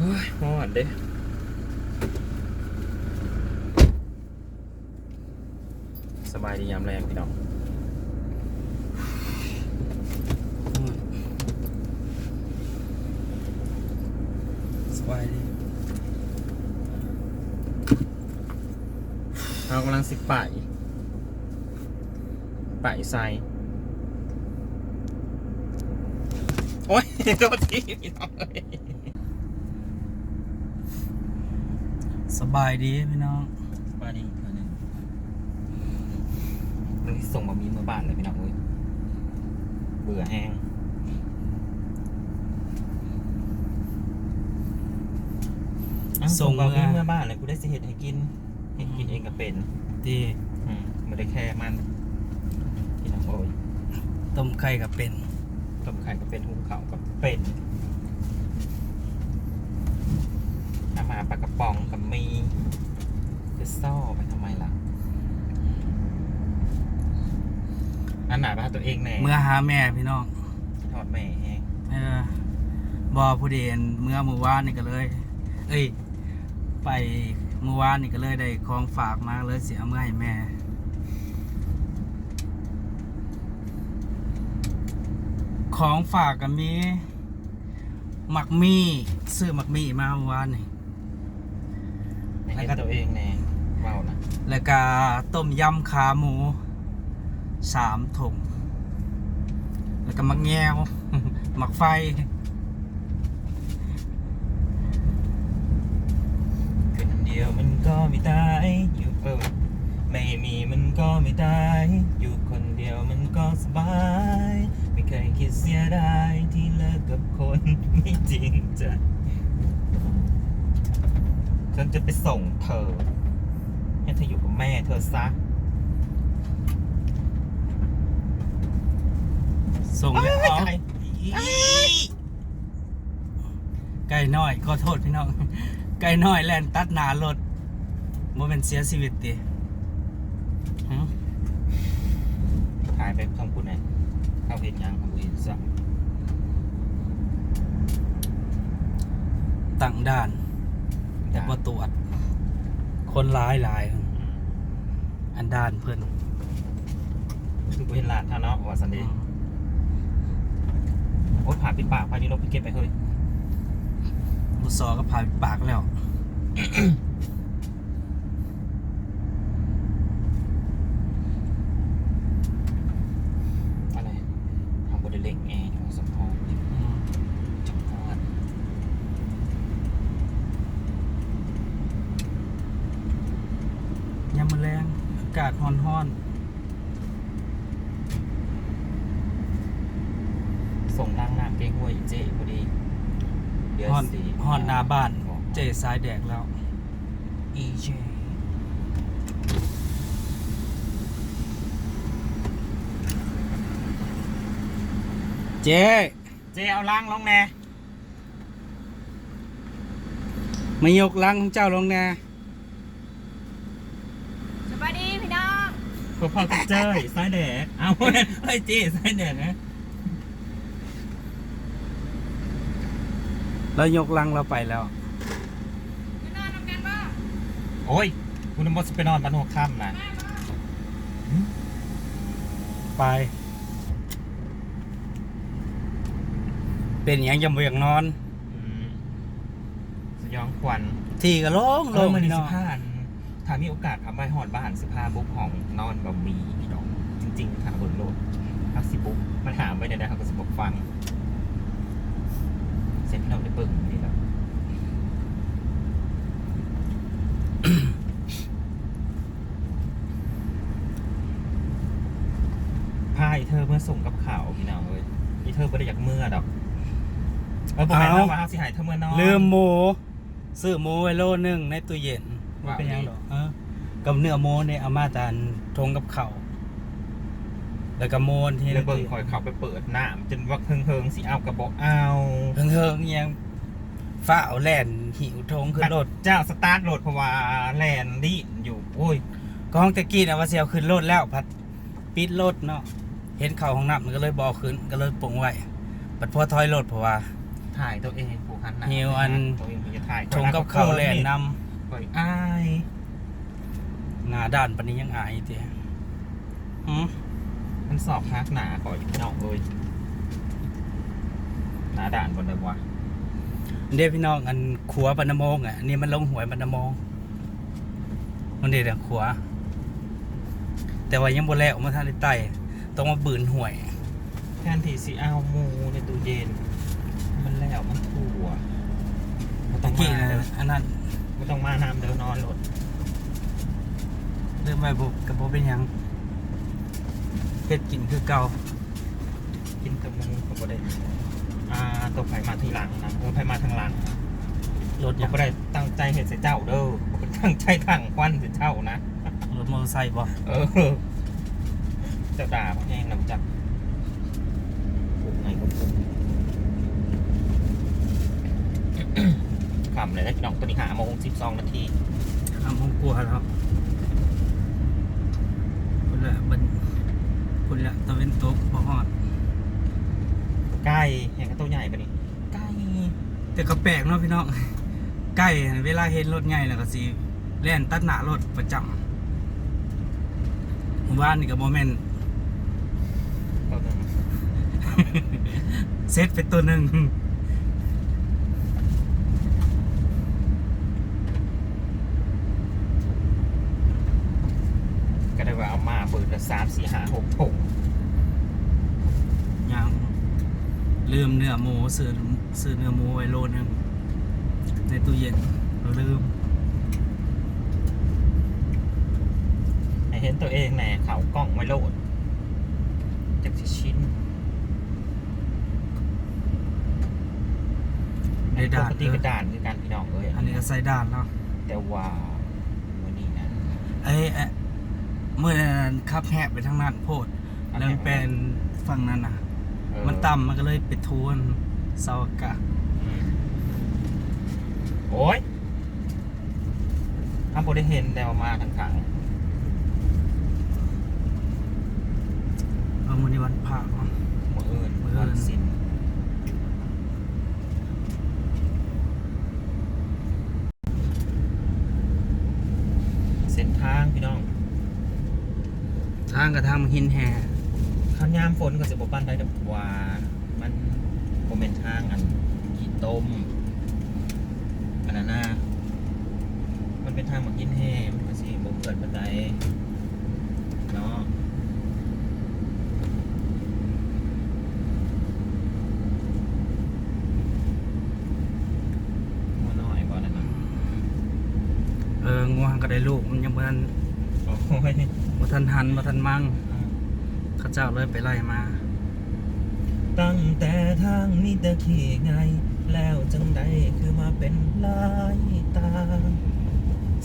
ฮ้ยฮอดเด้สบายดียามแรงพี่น้องสบายดีเรากำลังสิไปไปใส่โอ้ยโทษทีพี่น้องเอ้ย สบายดีพี่น้องสบายดีเท่านึงเรื่องที่ส่งมามีเมื่อบ้านเลยพี่น้องเอ้ยเบื่อแห้งอ้าวส่งมามีเมื่อบ้านเลยกูได้สิเห็ดให้กินเห็ดกินเองก็เป็นดีอืมไม่ได้แค่มันพี่น้องโอ้ยต้มไข่กับเป็นต้มไข่ก็เป็นหุงข้าวก็เป็นอามาปลากระป๋องกั บมีจะซ่อไปทำไมล่ะอันหนาบ้าตัวเองแน่เมื่อหาแม่พี่น้องทอดแม่แห้งเออบอผู้เดียนเมื่อมือวานนี่ก็เลย เอ้ย ไปมือวานนี่ก็เลยได้ของฝากมาเลยเสียเมื่อให้แม่ของฝากก็มีหมักมี่ซื้อหมักมี่มาเมื่อวานนี่ให้กับตัวเองแน่ เบานะแล้วก็ต้มยำขาหมูสามถุงแล้วก็มักแงวหมักไฟ คืนเดียวมันก็ไม่ตายอยู่เออไม่มีมันก็ไม่ตาย อยู่คนเดียวมันก็สบาย ไม่เคยคิดเสียดายที่เลิกกับคนไม่จริงใจฉันจะไปส่งเธอ ให้เธออยู่กับแม่เธอซะ ส่งแล้วเอ้ยเอาไก่อี๋ไก่น้อยขอโทษพี่น้อง ไก่น้อยแล่นตัดหนารถบ่เป็นเสียชีวิตดิหึถ่ายไปทำคุณไงเข้าเห็นยังของอินสักตั้งด่าน แต่บ่ตรวจคนร้ายหลาย อันด่านเพิ่นคือกูเห็นหลานท่าเนาะว่าสันเดย์โอ๊ยผ่าปิดปากพานี้ลบไปเก็บไปเฮ้ยบุษอก็ผ่าปากแล้ว อะไรทำบไดเล็งแอร์ของสมพรจังหวัด ยามมื้อแรงอากาศร้อนส่งทางน้ำเก้งห้วยอีเจพอดีเดืๆอนฮ้อนสี่ฮ้อนหน้าบ้าน เจสายแดกแล้ว อีเจเจ๊เจเอาล้างลงแน่มายกลังของเจ้าลงแน่ สวัสดีพี่น้อง พอพอกับเจยสายแดกเอาเว้ยเฮ้สายแดกนะแล้วยกลังเราไปแล้ว ไปนอนทำกันบ้าโอ้ยคุณน้ำมดสไปนอนบ้านหัวค่ำนะไป เป็นอย่างยังบ่อยากนอนอสยองขวัญที่ก็โล่งโล่องมันนอน ถ้ามีโอกาสขับไปหอดบ้านสิพาบุ๊กห้องนอนแบบมีพี่น้องจริงๆค่ะบนโลดทักสิบุ๊กมันหาไม่ได้นะครับก็สิบอกฟังเซ็นพี่น้องได้เบิ่งนี่แหละพาอีเธอเมื่อส่งกับข่าวพี่น้องเลยอีเธอไม่ได้อยากเมื่อดอกเออบอกแม่นนะว่าเอาสิหายเธอเมื่อนอนลืมหมูซื้อหมูไว้โลนึงในตู้เย็น ว่าเป็นหยังดอกเออกับเนื้อหมูเนี่ยเอามาตานทงกับเขาวแล้วก็โมนที่ที่ระเบิดคอยเขาไปเปิดน้ำจนว่าเฮิงเฮิงๆสิเอากระบอกเอาเฮิงเฮิงๆยังฝ้าวแล่นหิวทงขึ้นรถเจ้าสตาร์ทรถเพราะว่าแลนดี้อยู่โอ้ยกองตะกี้นะว่าเสียวขึ้นรถแล้วพัดปิดรถเนาะเห็นเข่าของน้ำมันก็เลยบอขึ้นก็เลยปลงไว้บัดพอถอยรถเพราะว่าทถ่ายตัวเองผูกหันหน้าหิวอันตัวเองจะถ่ายชงกับข้าวแล่นนป ล่อยอ้ายำหน้าด้านปานนี้ยังอายเตี้ยหืมมันสอบฮักหนาก่อยพี่น้องเลยหนาด่านบนเลยวะเด้พี่น้องอันขัวปานนโมงอะอันนี่มันลงหวยปานนโมงมันเด็ดอะขัว แต่ว่ายังบ่แล้วมาทันได้ไต่ต้องมาบืนหวยแทนที่สิเอาหมูในตู้เย็น มันแล้วมันถั่วบ่ต้ตะองกี้มานะเด้ออันนั้ นบ่ต้องมานำเดี๋ยวนอนรถเรื่องไว้บุกกับโบเป็นหยังเฮ็ดกินคือเก่ากินแตะมูก็บ่ได้อ่าตัวไผมาทีหลังนะตัวไผมาทางหลังรถหบ่ยังได้ตั้งใจเห็นใส่เจ้าเด้อบ่ได้ตั้งใจทางควันใส่เจ้านะ รถมอเตอร์ไซค์บ่เออเจ้าด่าพ่อแห้งนำจับปลูกไงก็ปลูก ขำเลยนะพี่น้องตัวนี้หาโมงสิบสองนาทีทำห้องกลัวแล้วคุณละบันคุณละตะเวนตกบ่ฮอดใกล้แห่งกระตัวใหญ่ปะนี่ใกล้แต่ก็แปลกเนาะพี่น้องใกล้เวลาเห็นรถใหญ่แล้วก็สิแล่นตัดหน้ารถประจำผมว่านี่ก็บ่แม่นตัวหนึ่งเซตเป็นตัวหนึง ก็ได้ว่าเอามาเปิดละ สามสี่ห้าหกถุงยังลืมเนื้อหมูซื้อซื้อเนื้อหมูไว้โลนึงในตู้เย็นเราลืมให้เห็นตัวเองแหน่เขากล้องไว้โหลดจากสิชิ้นในด่านปกติเอก็อด่านคือการพี่น้องเลยอันนี้ก็ใส่ด่านเนาะแต่ว่าวันนี้นะไอ้ไอ้ เมื่อนั้นขับแหบไปทางนั้นโพดอันแล้วนี้มันเป็นฝั่งนั้นน่ะ เออมันต่ำมันก็เลยไปทวนเสาอากาศอืมโอ้ยถ้าผมได้เห็นแต่ว่ามาทางขังเอามือในวันผ่าเนาะมืออื่นมื้ออื่น วันสินเส้นทางพี่น้อง ทางกระทางมันหินแห่ข้าวยามฝนก็จะบปั้นได้ดับว่า มันโมเมนทางอันกี่ต้มอันนั้นนะมันเป็นทางหมักยินแห่มันก็สิบ่เกิดบันไดเนาะหัวน้อยบ่นั่นน่ะเอองัวก็ได้ลูกมันยังบ่ทันโอ้ย บ่ทันหันบ่ทันมั่งเขาเจ้าเลยไปไล่มา ตั้งแต่ทางนี้แต่ขี่ไง แล้วจังใดคือมาเป็นลายตา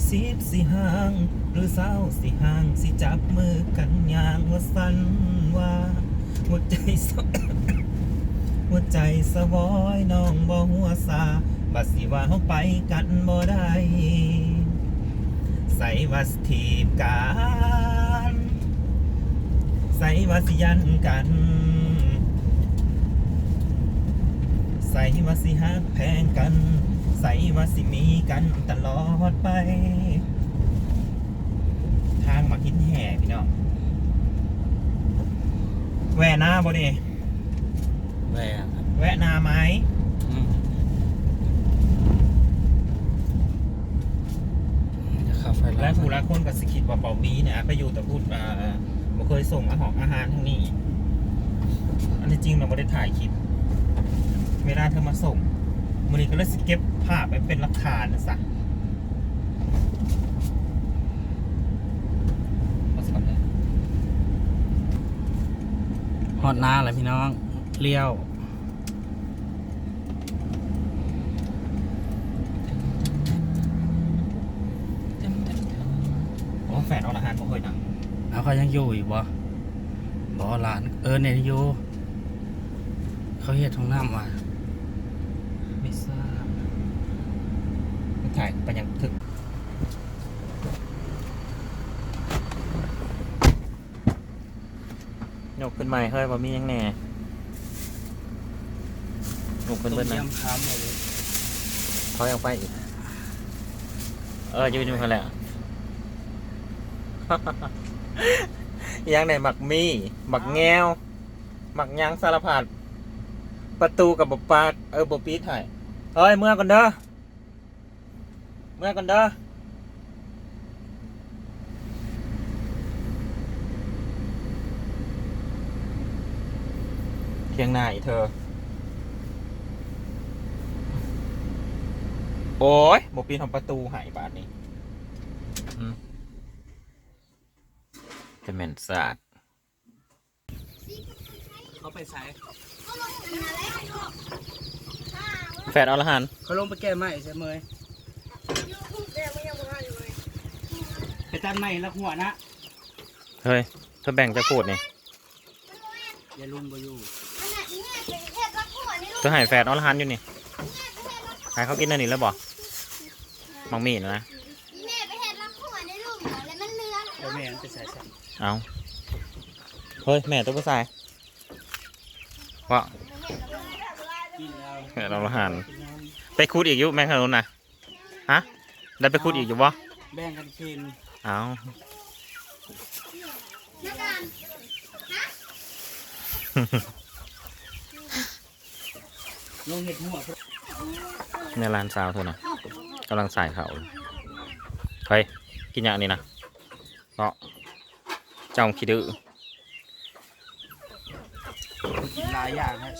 สิบสิห่าง หรือเศร้าสิห่าง สิจับมือกันอย่างว่าสันว่าหัวใจสหัวใจสวอยน้องบ่หัวซาบัดสิว่าเฮาไปกันบ่ได้ ใส่วัสถีบกัน ใส่ว่าสิยันกัน ใส่ว่าสิฮักแพงกัน ใส่ว่าสิมีกันตลอดไป ทางมาคิดแห่พี่น้องแวะหน้าบ่นี่แหวะแวะหนาไหม อืมจะขับไฟและผู้ละคนกับสิคิดว่าเป่ามีเนี่ยไปอยู่แต่พูดอ่าบ่ เคยส่งอาหารอาหารทางนี้ อันที่จริงเราไม่ได้ถ่ายคลิป เวลาเธอมาส่งมันนี้ก็เลยสเก็บภาพไปเป็นหลักฐานนะสะเอาสักก่อนเลยฮอดนาแหละพี่น้องเลี้ยว โอ้แฟนเอาอาหารบ่เคยนะ เอาเขายังอยู่อีกบ่บ่หลาน เออเนี่ยอยู่ เขาเฮ็ดห้องน้ำว่ะไม่ทราบไม่ถ่ายไปยังถึกยกขึ้นใหม่เฮ้ยว่ามียังแหน่ลูกเพิ่นเบิ่นต้มนะยำขาหมูเขายังไปอีก เออจะไปดูเขาแหละ ยังไหนหมักมี่หมักแงวหมักหยังสารพัดประตูกับบปาดเออบปีดถ่ายเฮ้ยเมื่อก่อนเด้อเมื่อก่อนเด้อเที่ยงหน้าอีเธอ โอ้ยบปีนของประตูหายบาทนี้อืม จะเหม็นสาดเขาไปใส่แฟดอรหันต์เขาลงไปแก้ไม้ใช่ไหมยไปตัดไม้แล้วหัวนะ เฮ้ยเธอแบ่งจะพูดนี่อย่าลุงไปอยู่เธอใหายแฟดอรหันต์อยู่นี่ใหายเขากินอันนี้แล้วบ่มังมีนะ เอาเฮ้ย แม่ตัวผู้ชายว่ากินแล้วแฟดอรหันต์ไปคูดอีกอยุแม่ขนุนนะฮะได้ไปคูดอีกอยู่บ่แบ่งกันกินเอานักการลงเห็ดหัวในร้านสาวเธอนะกำลังใส่เขาเลยเฮ้ยกินอย่างนี้นะเพราะ เจ้าขี้ดื้อกินหลายอย่างนะ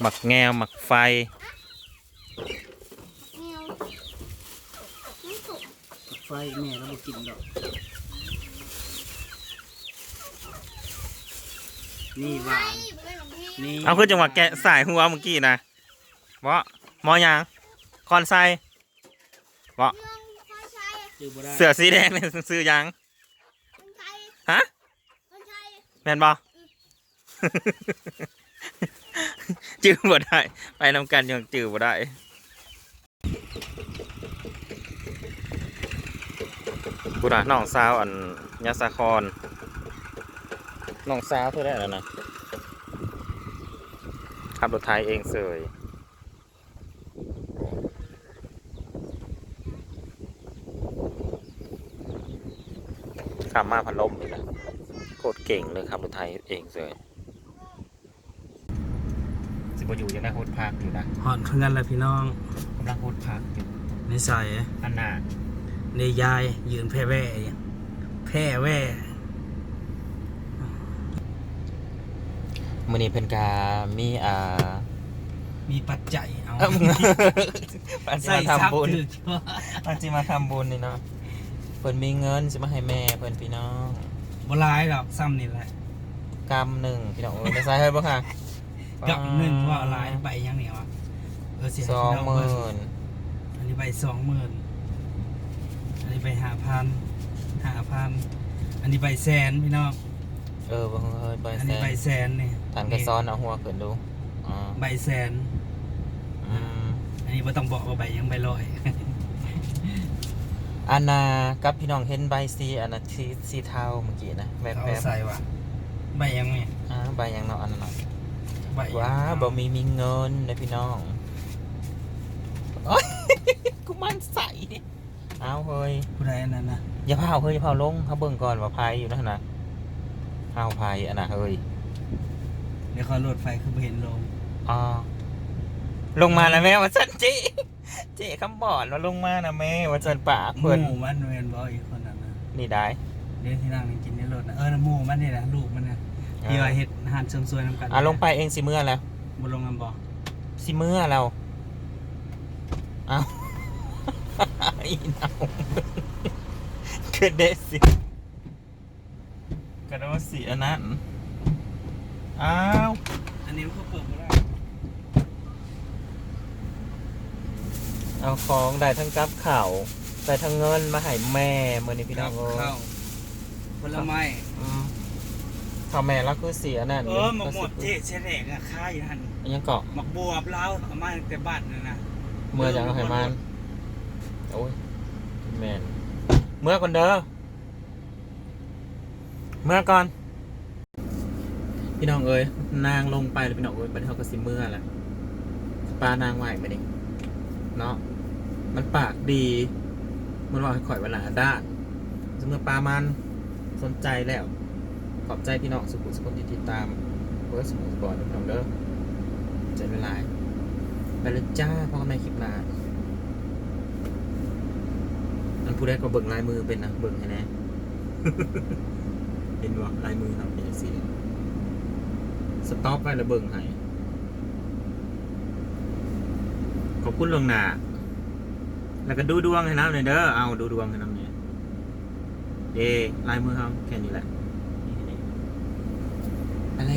หมักแงวหมักไฟเงียวไม่สุกไฟแม่เราไปกินดอก นี่หวานนี่เป็นของพี่นี่เอาคือจังหวะแกะสายหัวเมื่อกี้นะวะมอยางคอนไซ เมืองคนชัยจือบ่ได้เสือสีแดงเนี่ยซื้อยางคนชัยฮะคนชัยแมนบอจื้อบ่ได้ ไปนำกันยังจื้อบ่ได้กูนะน้องสาวอันยาสาครน้องสาวเท่าได้แล้วนะขับรถไทยเองเสย ขับมาพันลมอีกแล้วโคตรเก่งเลยขับรถไทยเองเสยสิบอยู่ยังได้โคตรพักอยู่นะหอนเพื่อนแหละพี่น้องกำลังโคตรพักอยู่ในใส่อันน่ะในยายยืนแพร่แว่อยู่แพร่แว่มือนี้เพิ่นกามีอ่ามีปัจจัยเอาเอ้าปันสิใส่มาซับทำบุญถือปันสิมาทำบุญนี่เนาะเพิ่นมีเงินสิมาให้แม่เพิ่นพี่น้องบ่หลายดอกซ้ำนี่แหละกำหนึ่งพี่น้องเอ้ยไม่ใช่เฮ้ยบ่ค่ะกับหนึ่งว่าหลายใบยังเนี่ยวะเออเสียสองหมื่นอันนี้ใบสองหมื่นอันนี้ใบห้าพันห้าพันอันนี้ใบแสนพี่น้องเออบ่เฮ้ยใบอันแสนี้ใบนแสนนี่ทานกระซ้อนเอาหัวขึ้นดูอ๋อใบแสนอืมอันนี้ไ่ต้องบอกว่าใบยังใบลอย อันน่ะกับพี่น้องเห็นใบสีอันน่ะสีสีเทาเมื่อกี้นะแวบเอาแวบใส่ว่ะใบยังไงอ่าใบหยังเนาะอันนั้นเนาะใบยังว้าบ่มีมีเงินนะพี่น้องโอ๊ยกูมันใส่ดิเอาเฮ้ยผู้ใดอันนั้นนะอย่าเผาเฮ้ยอย่าเผาลงเขาเบิ่งก่อนว่าพายอยู่นะนะเผาพายอันน่ะเฮ้ยเดี๋ยวเขาโหลดไฟคือบ่เห็นลงอ๋อลงมาแล้วแม่ว่าสันเจ เจคำบอดว่าลงมานะแม่ว่าสันปากหมูเพิ่นมันเวนบออีกคนนั้นนะนี่ได้ เดี๋ยวที่นั่งกินในรถนะเออนะหมูมันนี่แหละลูกมันนะที่ว่าเห็ดอาหารเสริมสวยน้ำกันอะลงไปเองสิเมื่อแล้วบนลงน้ำบ่สิเมื่อเราเอาอีเนาเกิดเดะสิกระโดดสิอันนั้นอ้าวอันนี้มันก็เปิดไม่ได้ เอาของได้ทั้งกับข่าวได้ทั้งเงินมาให้แม่เมื่อนี้พี่น้องเอ้ยข้าวผลไม้อืมข้าวแม่แล้วคือเสียนั่นเออหมกหมดเจ๊เชแหลกอะค่ายหันยังเกาะหมกบัวเล้าวเอามาแต่บ้านนั่นนะเมื่อยังเอาให้มันโอ้ยแม่นเมื่อก่อนเด้อเมื่อก่อน พี่น้องเอ้ยนางลงไปเลยพี่น้องเอ้ยบัดนี้เขาก็สิเมื่อแหละปลานางไหวไปดิเนาะ มันปากดี มันว่าให้ข่อยเวลาด้านเมื่อปลามันสนใจแล้ว ขอบใจพี่น้องสุขุสุขคนที่ติดตามเวิร์สมุนบอร์ดพี่น้องเด้อใจละลายไปเลยจ้าพ่อแม่คลิปหน้าอันผู้แรกก็เบิ่งลายมือเป็นนะเบิ่งให้แน่เห็นว่าลายมือทำเป็นสีสต็อปไว้แล้วเบิ่งให้ขอบคุณลวงหน้า แล้วก็ดูดวงให้น้ำหน่อยเด้อ เอาดูดวงให้น้ำเนี่ยเดลายมือเขาแค่นี้แหละอะไร